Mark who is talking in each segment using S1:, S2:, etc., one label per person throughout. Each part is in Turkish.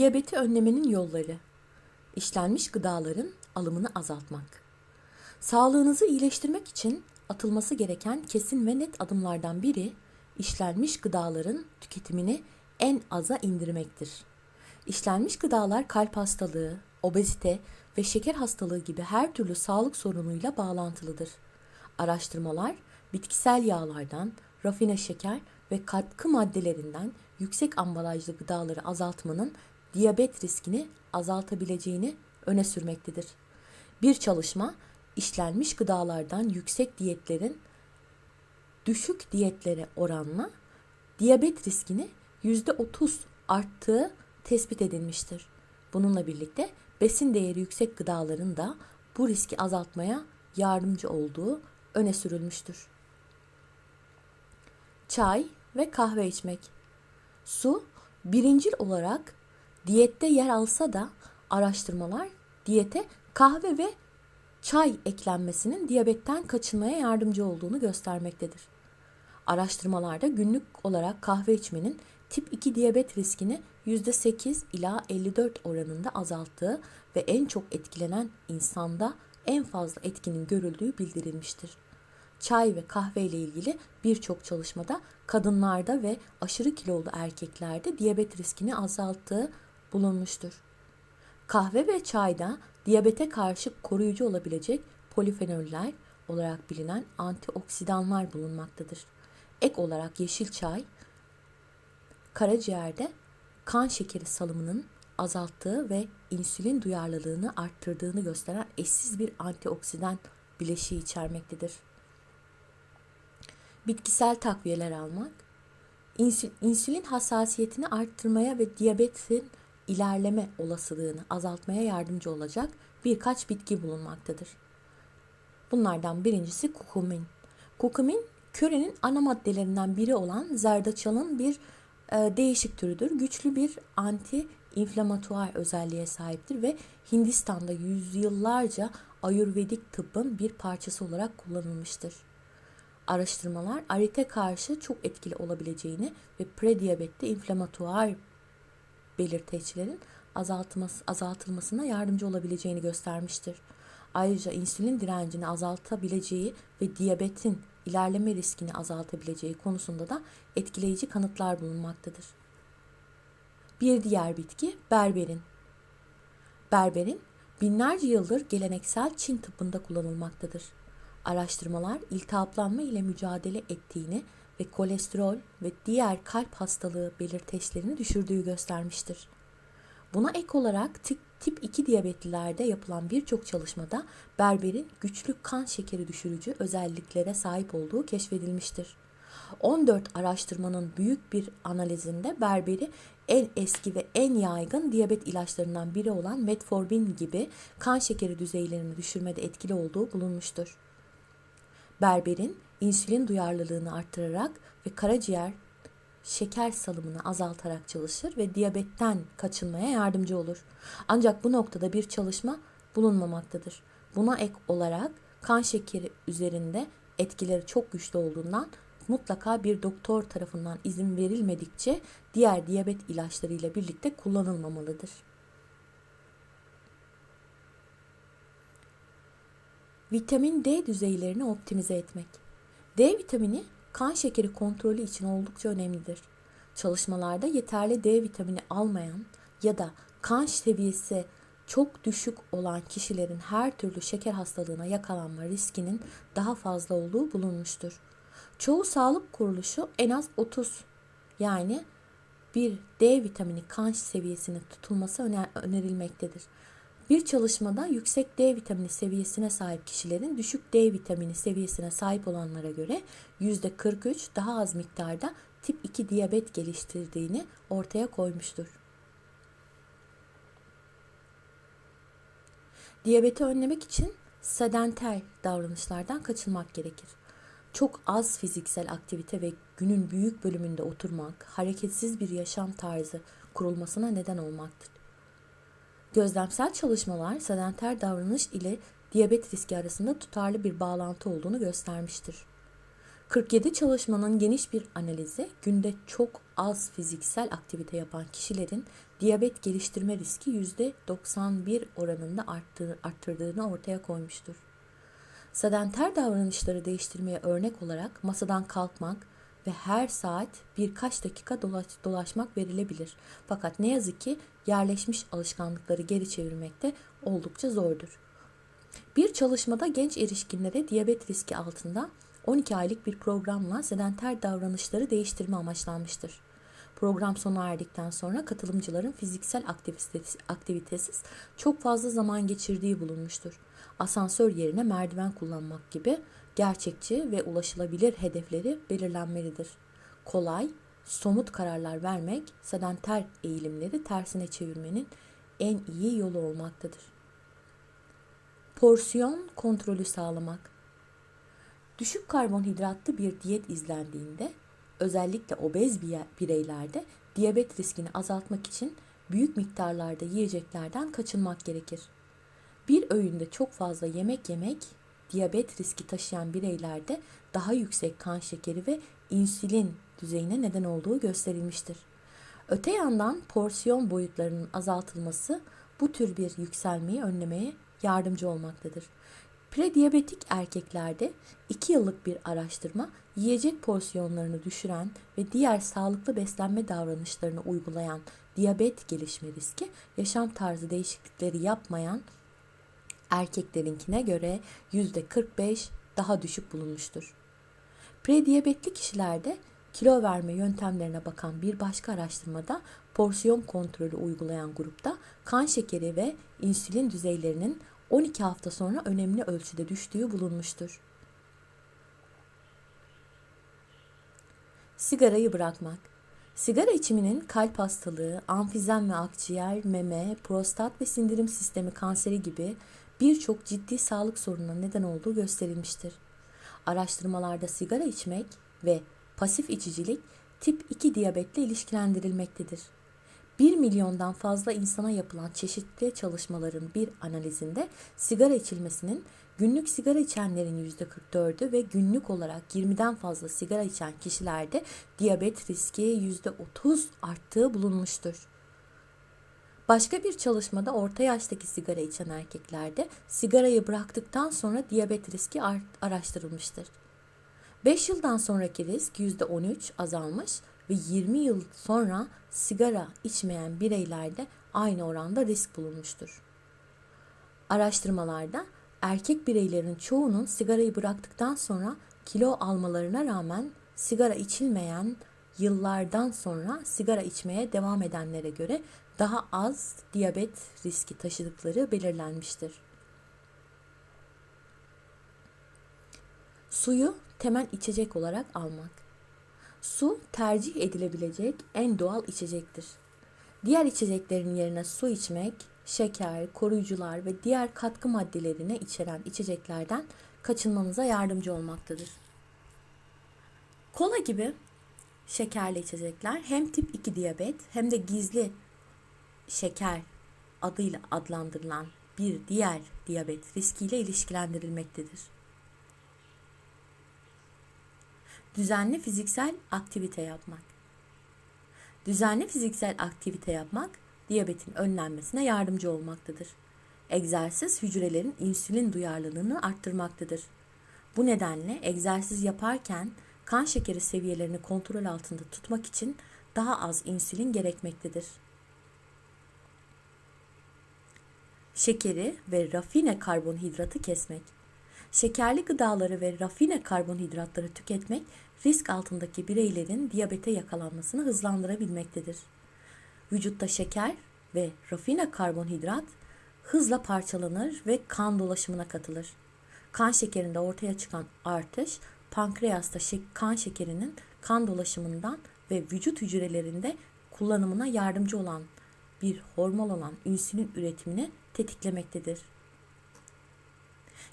S1: Diyabeti önlemenin yolları. İşlenmiş gıdaların alımını azaltmak. Sağlığınızı iyileştirmek için atılması gereken kesin ve net adımlardan biri işlenmiş gıdaların tüketimini en aza indirmektir. İşlenmiş gıdalar kalp hastalığı, obezite ve şeker hastalığı gibi her türlü sağlık sorunuyla bağlantılıdır. Araştırmalar bitkisel yağlardan, rafine şeker ve katkı maddelerinden yüksek ambalajlı gıdaları azaltmanın diyabet riskini azaltabileceğini öne sürmektedir. Bir çalışma işlenmiş gıdalardan yüksek diyetlerin düşük diyetlere oranla diyabet riskini %30 arttığı tespit edilmiştir. Bununla birlikte besin değeri yüksek gıdaların da bu riski azaltmaya yardımcı olduğu öne sürülmüştür. Çay ve kahve içmek. Su birincil olarak diyette yer alsa da araştırmalar diyete kahve ve çay eklenmesinin diyabetten kaçınmaya yardımcı olduğunu göstermektedir. Araştırmalarda günlük olarak kahve içmenin tip 2 diyabet riskini %8 ila 54 oranında azalttığı ve en çok etkilenen insanda en fazla etkinin görüldüğü bildirilmiştir. Çay ve kahve ile ilgili birçok çalışmada kadınlarda ve aşırı kilolu erkeklerde diyabet riskini azalttığı bulunmuştur. Kahve ve çayda diyabete karşı koruyucu olabilecek polifenoller olarak bilinen antioksidanlar bulunmaktadır. Ek olarak yeşil çay karaciğerde kan şekeri salımının azalttığı ve insülin duyarlılığını arttırdığını gösteren eşsiz bir antioksidan bileşiği içermektedir. Bitkisel takviyeler almak, insülin hassasiyetini arttırmaya ve diyabetin ilerleme olasılığını azaltmaya yardımcı olacak birkaç bitki bulunmaktadır. Bunlardan birincisi kukumin. Kukumin, körenin ana maddelerinden biri olan zerdeçalın bir e, değişik türüdür. Güçlü bir anti inflamatuar özelliğe sahiptir ve Hindistan'da yüzyıllarca Ayurvedik tıbbın bir parçası olarak kullanılmıştır. Araştırmalar arite karşı çok etkili olabileceğini ve prediyabette inflamatuar belirteçlerin azaltılması, azaltılmasına yardımcı olabileceğini göstermiştir. Ayrıca insülin direncini azaltabileceği ve diyabetin ilerleme riskini azaltabileceği konusunda da etkileyici kanıtlar bulunmaktadır. Bir diğer bitki berberin. Berberin binlerce yıldır geleneksel Çin tıbbında kullanılmaktadır. Araştırmalar iltihaplanma ile mücadele ettiğini ve kolesterol ve diğer kalp hastalığı belirteçlerini düşürdüğü göstermiştir. Buna ek olarak tip, tip 2 diyabetlilerde yapılan birçok çalışmada berberin güçlü kan şekeri düşürücü özelliklere sahip olduğu keşfedilmiştir. 14 araştırmanın büyük bir analizinde berberi en eski ve en yaygın diyabet ilaçlarından biri olan metformin gibi kan şekeri düzeylerini düşürmede etkili olduğu bulunmuştur. Berberin insülin duyarlılığını arttırarak ve karaciğer şeker salımını azaltarak çalışır ve diyabetten kaçınmaya yardımcı olur. Ancak bu noktada bir çalışma bulunmamaktadır. Buna ek olarak kan şekeri üzerinde etkileri çok güçlü olduğundan mutlaka bir doktor tarafından izin verilmedikçe diğer diyabet ilaçlarıyla birlikte kullanılmamalıdır. Vitamin D düzeylerini optimize etmek. D vitamini kan şekeri kontrolü için oldukça önemlidir. Çalışmalarda yeterli D vitamini almayan ya da kan seviyesi çok düşük olan kişilerin her türlü şeker hastalığına yakalanma riskinin daha fazla olduğu bulunmuştur. Çoğu sağlık kuruluşu en az 30 yani bir D vitamini kan seviyesinin tutulması önerilmektedir. Bir çalışmada yüksek D vitamini seviyesine sahip kişilerin düşük D vitamini seviyesine sahip olanlara göre %43 daha az miktarda tip 2 diyabet geliştirdiğini ortaya koymuştur. Diyabeti önlemek için sedenter davranışlardan kaçınmak gerekir. Çok az fiziksel aktivite ve günün büyük bölümünde oturmak, hareketsiz bir yaşam tarzı kurulmasına neden olmaktır. Gözlemsel çalışmalar sedenter davranış ile diyabet riski arasında tutarlı bir bağlantı olduğunu göstermiştir. 47 çalışmanın geniş bir analizi günde çok az fiziksel aktivite yapan kişilerin diyabet geliştirme riski %91 oranında arttı, arttırdığını ortaya koymuştur. Sedenter davranışları değiştirmeye örnek olarak masadan kalkmak ve her saat birkaç dakika dolaş, dolaşmak verilebilir. Fakat ne yazık ki yerleşmiş alışkanlıkları geri çevirmekte oldukça zordur. Bir çalışmada genç erişkinlere diyabet riski altında 12 aylık bir programla sedenter davranışları değiştirme amaçlanmıştır. Program sona erdikten sonra katılımcıların fiziksel aktivitesi, aktivitesiz çok fazla zaman geçirdiği bulunmuştur. Asansör yerine merdiven kullanmak gibi gerçekçi ve ulaşılabilir hedefleri belirlenmelidir. Kolay, somut kararlar vermek sedenter eğilimleri tersine çevirmenin en iyi yolu olmaktadır. Porsiyon kontrolü sağlamak. Düşük karbonhidratlı bir diyet izlendiğinde özellikle obez bireylerde diyabet riskini azaltmak için büyük miktarlarda yiyeceklerden kaçınmak gerekir. Bir öğünde çok fazla yemek yemek diyabet riski taşıyan bireylerde daha yüksek kan şekeri ve insülin düzeyine neden olduğu gösterilmiştir. Öte yandan porsiyon boyutlarının azaltılması bu tür bir yükselmeyi önlemeye yardımcı olmaktadır. Prediyabetik erkeklerde 2 yıllık bir araştırma yiyecek porsiyonlarını düşüren ve diğer sağlıklı beslenme davranışlarını uygulayan diyabet gelişme riski yaşam tarzı değişiklikleri yapmayan erkeklerinkine göre %45 daha düşük bulunmuştur. Prediyabetli kişilerde kilo verme yöntemlerine bakan bir başka araştırmada porsiyon kontrolü uygulayan grupta kan şekeri ve insülin düzeylerinin 12 hafta sonra önemli ölçüde düştüğü bulunmuştur. Sigarayı bırakmak. Sigara içiminin kalp hastalığı, amfizem ve akciğer, meme, prostat ve sindirim sistemi kanseri gibi birçok ciddi sağlık sorununa neden olduğu gösterilmiştir. Araştırmalarda sigara içmek ve pasif içicilik tip 2 diyabetle ilişkilendirilmektedir. 1 milyondan fazla insana yapılan çeşitli çalışmaların bir analizinde sigara içilmesinin günlük sigara içenlerin %44'ü ve günlük olarak 20'den fazla sigara içen kişilerde diyabet riski %30 arttığı bulunmuştur. Başka bir çalışmada orta yaştaki sigara içen erkeklerde sigarayı bıraktıktan sonra diyabet riski araştırılmıştır. 5 yıldan sonraki risk %13 azalmış ve 20 yıl sonra sigara içmeyen bireylerde aynı oranda risk bulunmuştur. Araştırmalarda erkek bireylerin çoğunun sigarayı bıraktıktan sonra kilo almalarına rağmen sigara içilmeyen yıllardan sonra sigara içmeye devam edenlere göre daha az diyabet riski taşıdıkları belirlenmiştir. Suyu temel içecek olarak almak. Su tercih edilebilecek en doğal içecektir. Diğer içeceklerin yerine su içmek, şeker, koruyucular ve diğer katkı maddelerini içeren içeceklerden kaçınmanıza yardımcı olmaktadır. Kola gibi şekerli içecekler hem tip 2 diyabet hem de gizli şeker adıyla adlandırılan bir diğer diyabet riskiyle ilişkilendirilmektedir. Düzenli fiziksel aktivite yapmak. Düzenli fiziksel aktivite yapmak diyabetin önlenmesine yardımcı olmaktadır. Egzersiz hücrelerin insülin duyarlılığını arttırmaktadır. Bu nedenle egzersiz yaparken kan şekeri seviyelerini kontrol altında tutmak için daha az insülin gerekmektedir. Şekeri ve rafine karbonhidratı kesmek. Şekerli gıdaları ve rafine karbonhidratları tüketmek risk altındaki bireylerin diyabete yakalanmasını hızlandırabilmektedir. Vücutta şeker ve rafine karbonhidrat hızla parçalanır ve kan dolaşımına katılır. Kan şekerinde ortaya çıkan artış pankreasta kan şekerinin kan dolaşımından ve vücut hücrelerinde kullanımına yardımcı olan bir hormon olan insülin üretimini tetiklemektedir.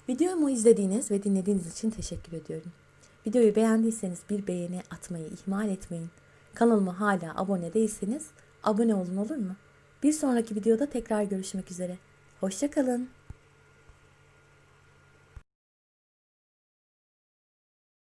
S1: Videomu izlediğiniz ve dinlediğiniz için teşekkür ediyorum. Videoyu beğendiyseniz bir beğeni atmayı ihmal etmeyin. Kanalıma hala abone değilseniz abone olun olur mu? Bir sonraki videoda tekrar görüşmek üzere. Hoşçakalın.